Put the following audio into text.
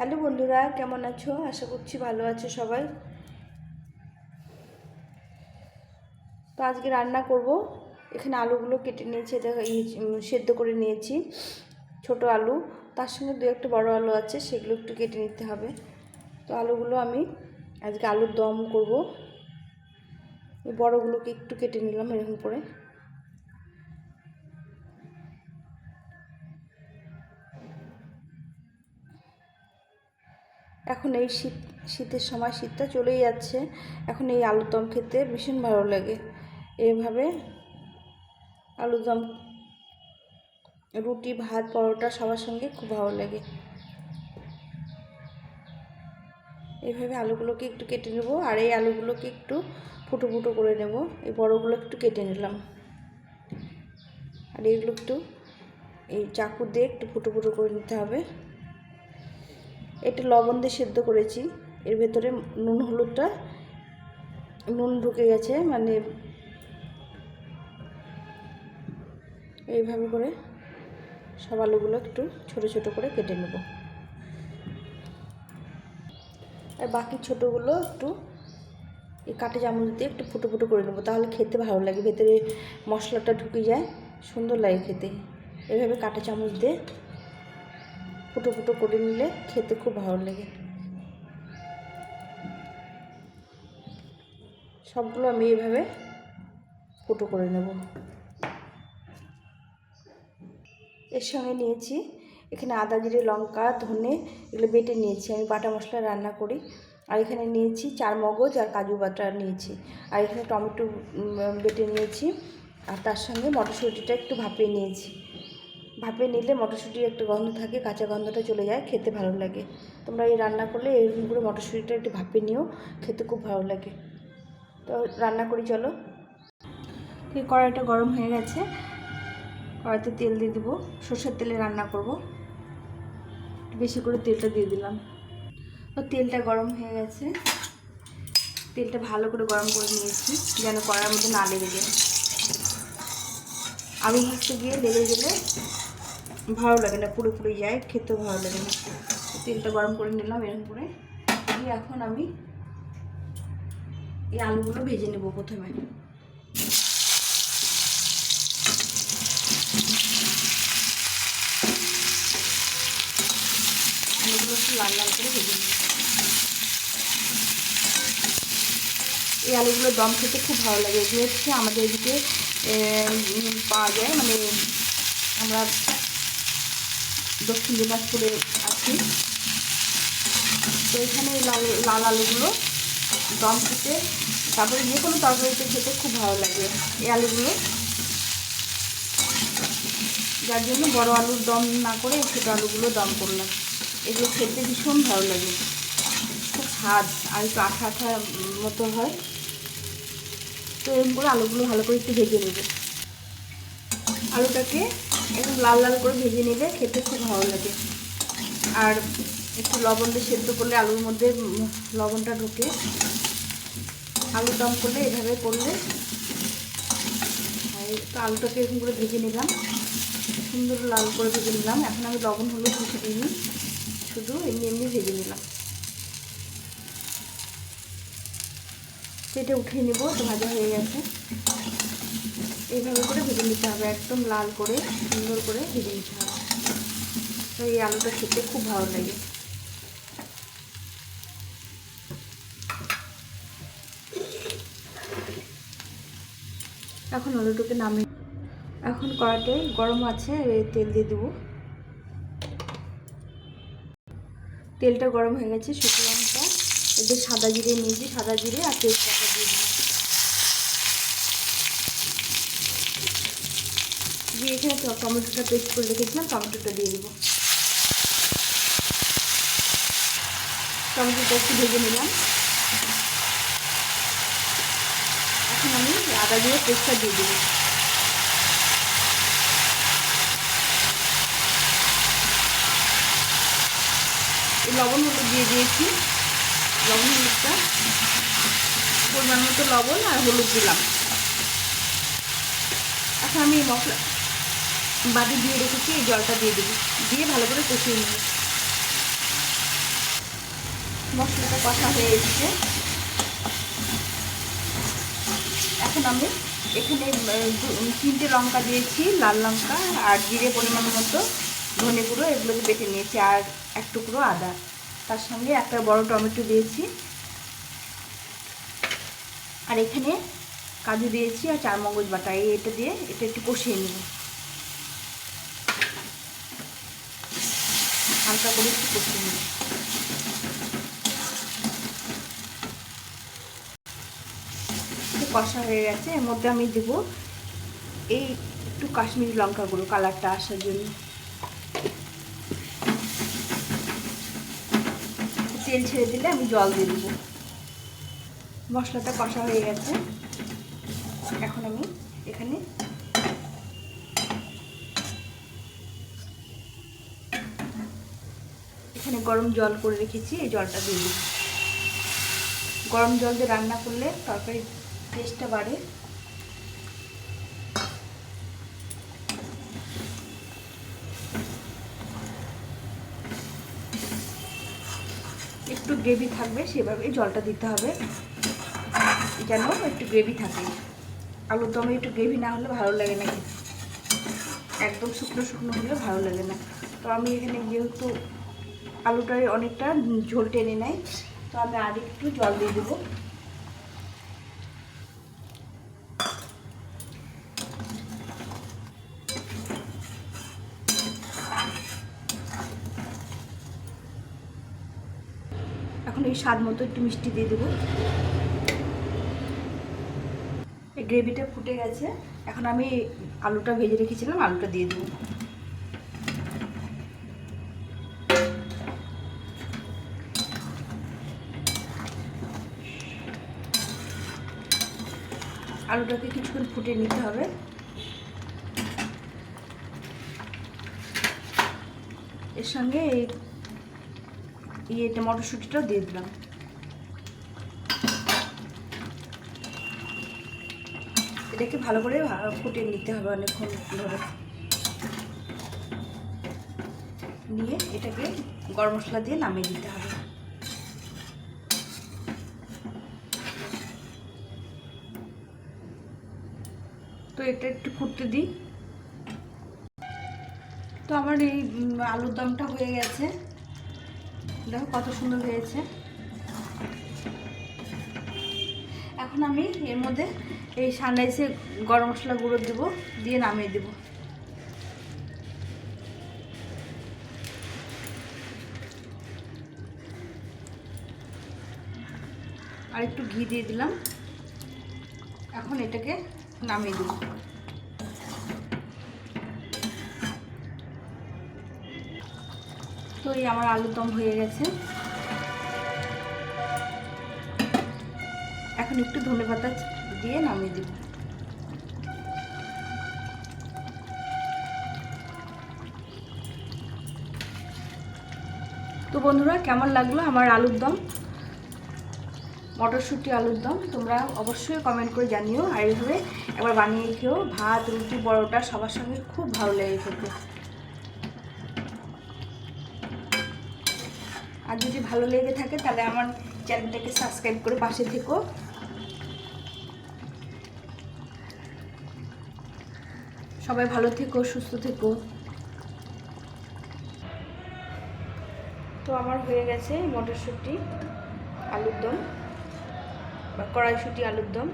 Hello বন্ধুরা কেমন আছো? আশা করছি ভালো আছো সবাই। তো আজকে রান্না করব। এখানে আলুগুলো কেটে নিয়েছি উম, সেদ্ধ করে নিয়েছি ছোট আলু। তার সঙ্গে দু একটা বড় আলু আছে সেগুলো একটু কেটে নিতে হবে। তো আলুগুলো আমি আজকে আলুর দম করব। এই বড়গুলোকে একটু কেটে নিলাম এরকম করে। এখন এই শীত, শীতের সময় শীতটা চলেই যাচ্ছে। এখন এই আলুর দম খেতে ভীষণ ভালো লাগে। এইভাবে আলুর দম, রুটি, ভাত, পরোটা সবার সঙ্গে খুব ভালো লাগে। এইভাবে আলুগুলোকে একটু কেটে নেব আর এই আলুগুলোকে একটু ফুটো ফুটো করে নেব। এই বড়গুলো একটু কেটে নিলাম। আর এগুলো একটু, এই চাকু দিয়ে একটু ফুটো ফুটো করে নিতে হবে। এটা লবণ দিয়ে সেদ্ধ করেছি। এর ভেতরে নুন, হলুদটা। নুন ঢুকে গেছে মানে এইভাবে করে সব আলুগুলো একটু ছোট ছোট করে কেটে নেব। আর বাকি ছোটোগুলো একটু এই কাঁটা চামচ দিয়ে একটু ফুটো ফুটো করে নেব, তাহলে খেতে ভালো লাগে। ভেতরে মশলাটা ঢুকে যায়, সুন্দর লাগে খেতে। এভাবে কাঁটা চামচ দিয়ে ফুটো ফুটো করে নিলে খেতে খুব ভালো লাগে। সবগুলো আমি এইভাবে ফুটো করে নেব। এর সঙ্গে নিয়েছি এখানে আদা, জিরে, লঙ্কা, ধনে এগুলো বেটে নিয়েছি। আমি বাটা মশলা রান্না করি। আর এখানে নিয়েছি চার মগজ আর কাজু বাটা নিয়েছি। আর এখানে টমেটো বেটে নিয়েছি। আর তার সঙ্গে মটরশুঁটিটা একটু ভাপিয়ে নিয়েছি। ভাপে নিলে মটরশুঁটির একটা গন্ধ থাকে, কাঁচা গন্ধটা চলে যায়, খেতে ভালো লাগে। তোমরা এই রান্না করলে এরকম করে মটরশুঁটিটা একটু ভাপে নিও, খেতে খুব ভালো লাগে। তো রান্না করি, চলো। কড়াইটা গরম হয়ে গেছে। কড়াইতে তেল দিয়ে দেবো, সর্ষের তেলে রান্না করব। বেশি করে তেলটা দিয়ে দিলাম। তো তেলটা গরম হয়ে গেছে। তেলটা ভালো করে গরম করে নিয়েছি, যেন কড়াইয়ের মধ্যে না লেগে যায়। আলু ভাজতে গিয়ে লেগে গেলে ভালো লাগে না পুরো পুরো যায়, খেতেও ভালো লাগে না। তেলটা গরম করে নিলাম, এরকম করে। দিয়ে এখন আমি এই আলুগুলো ভেজে নেব প্রথমে। আলুগুলো একটু লাল লাল করে ভেজে নেব। এই আলুগুলো দম খেতে খুব ভালো লাগে এগুলো হচ্ছে আমাদের এদিকে পাওয়া যায় মানে আমরা দক্ষিণ দিনাজপুরে আছি। তো এখানে লাল লাল আলুগুলো দম খেতে তারপরে যে কোনো তরকারিতে খেতে খুব ভালো লাগে এই আলুগুলো। যার জন্য বড় আলুর দম না করে ছোটো আলুগুলো দম করলাম। এগুলো খেতে ভীষণ ভালো লাগে। খুব স্বাদ আর একটু আঠা আঠা মতো হয়। তো এরকম করে আলুগুলো ভালো করে একটু ভেজে নেবে। আলুটাকে একদম লাল লাল করে ভেজে নিলে খেতে খুব ভালো লাগে। আর একটু লবণ দিয়ে সেদ্ধ করলে আলুর মধ্যে লবণটা ঢোকে। আলু দম করলে এভাবে করলে একটু আলুটাকে এরকম করে ভেজে নিলাম। সুন্দর লাল করে ভেজে নিলাম। এখন আমি লবণ, হলুদ কিছু দিইনি, শুধু এমনি এমনি ভেজে নিলাম। কেটে উঠিয়ে নেব ভাজা হয়ে গেছে। এইভাবে করে ভেজে নিতে হবে, একদম লাল করে, সুন্দর করে ভেজে নিতে হবে। তো এই আলুটা খেতে খুব ভালো লাগে। এখন আলুটাকে নামে এখন কড়াতে গরম আছে তেল দিয়ে দেবো। তেলটা গরম হয়ে গেছে, শুকনো লঙ্কা, এতে সাদা জিরে নিয়েছি, সাদা জিরে আর তেজপাতা দিয়ে দিলাম। দিয়ে এখানে টমেটোটা পেস্ট করে রেখেছিলাম, টমেটোটা দিয়ে দেবো। টমেটোটা একটু ভেজে নিলাম। এখন আমি আদা দিয়ে পেস্টটা দিয়ে দেবো। লবণ হলুদ দিয়ে দিয়েছি। লবণ হলুদটা, পরিমাণ মতো লবণ আর হলুদ দিলাম। এখন আমি মশলা বাটি দিয়ে রেখেছি, এই জলটা দিয়ে দেবো। দিয়ে ভালো করে কষিয়ে নেব। মশলাটা কষা হয়ে এসছে। এখন আমি এখানে তিনটে লঙ্কা দিয়েছি, লাল লঙ্কা আর জিরে পরিমাণ মতো ধনে গুঁড়ো, এগুলোকে বেটে নিয়েছি, আর এক টুকরো আদা। তার সঙ্গে একটা বড় টমেটো দিয়েছি। আর এখানে কাজু দিয়েছি আর চার মগজ বাটা এটা দিয়ে এটা একটু কষিয়ে নিব। হালকা করে একটু কষিয়ে একটু কষা হয়ে গেছে, এর মধ্যে আমি দেবো এই একটু কাশ্মীরি লঙ্কা গুঁড়ো, কালারটা আসার জন্য। তেল ছেড়ে দিলে আমি জল দিয়ে দেবো। মশলাটা কষা হয়ে গেছে। এখন আমি এখানে এখানে গরম জল করে রেখেছি, এই জলটা দিয়ে দিই। গরম জল দিয়ে রান্না করলে তরকারির টেস্টটা বাড়ে। একটু গ্রেভি থাকবে, সেভাবে জলটা দিতে হবে। যেন একটু গ্রেভি থাকে। আলুর দমে একটু গ্রেভি না হলে ভালো লাগে না একদম শুকনো শুকনো হলে ভালো লাগে না। তো আমি এখানে যেহেতু আলুটায় অনেকটা ঝোল টেনে নেয়। তো আমি আর একটু জল দিয়ে দেবো। এখন এই স্বাদ মতো একটু মিষ্টি দিয়ে দেবো। এই গ্রেভিটা ফুটে গেছে। এখন আমি আলুটা ভেজে রেখেছিলাম, আলুটা দিয়ে দেবো। আলুটাকে কিছুক্ষণ ফুটে নিতে হবে। এর সঙ্গে এই ইয়েটা মটরশুঁটিটাও দিয়ে দিলাম। এটাকে ভালো করে ফুটিয়ে নিতে হবে অনেকক্ষণ ধরে। নিয়ে এটাকে গরম মশলা দিয়ে নামিয়ে দিতে হবে। এটা একটু ফুটতে দিই। তো আমার এই আলুর দমটা হয়ে গেছে। দেখো কত সুন্দর হয়েছে। এখন আমি এর মধ্যে এই সানরাইসে গরম মশলা গুঁড়ো দেবো, দিয়ে নামিয়ে দেবো। আর একটু ঘি দিয়ে দিলাম। এখন এটাকে নামিয়ে দেবো তো এই আমার আলুর দম হয়ে গেছে। এখন একটু ধনে পাতা দিয়ে নামিয়ে দেব তো বন্ধুরা, কেমন লাগল আমার আলুর দম? মটরশুঁটি আলুর দম, তোমরা অবশ্যই কমেন্ট করে জানিও। আর এইভাবে একবার বানিয়ে খেও ভাত, রুটি, পরোটা সবার সঙ্গে খুব ভালো লেগে খেতে। আর যদি ভালো লেগে থাকে তাহলে আমার চ্যানেলটাকে সাবস্ক্রাইব করে পাশে থেকো। সবাই ভালো থেকো, সুস্থ থেকো। তো আমার হয়ে গেছে মটরশুঁটি, আলুর দম, বা কড়াইশুঁটি, আলুর দম।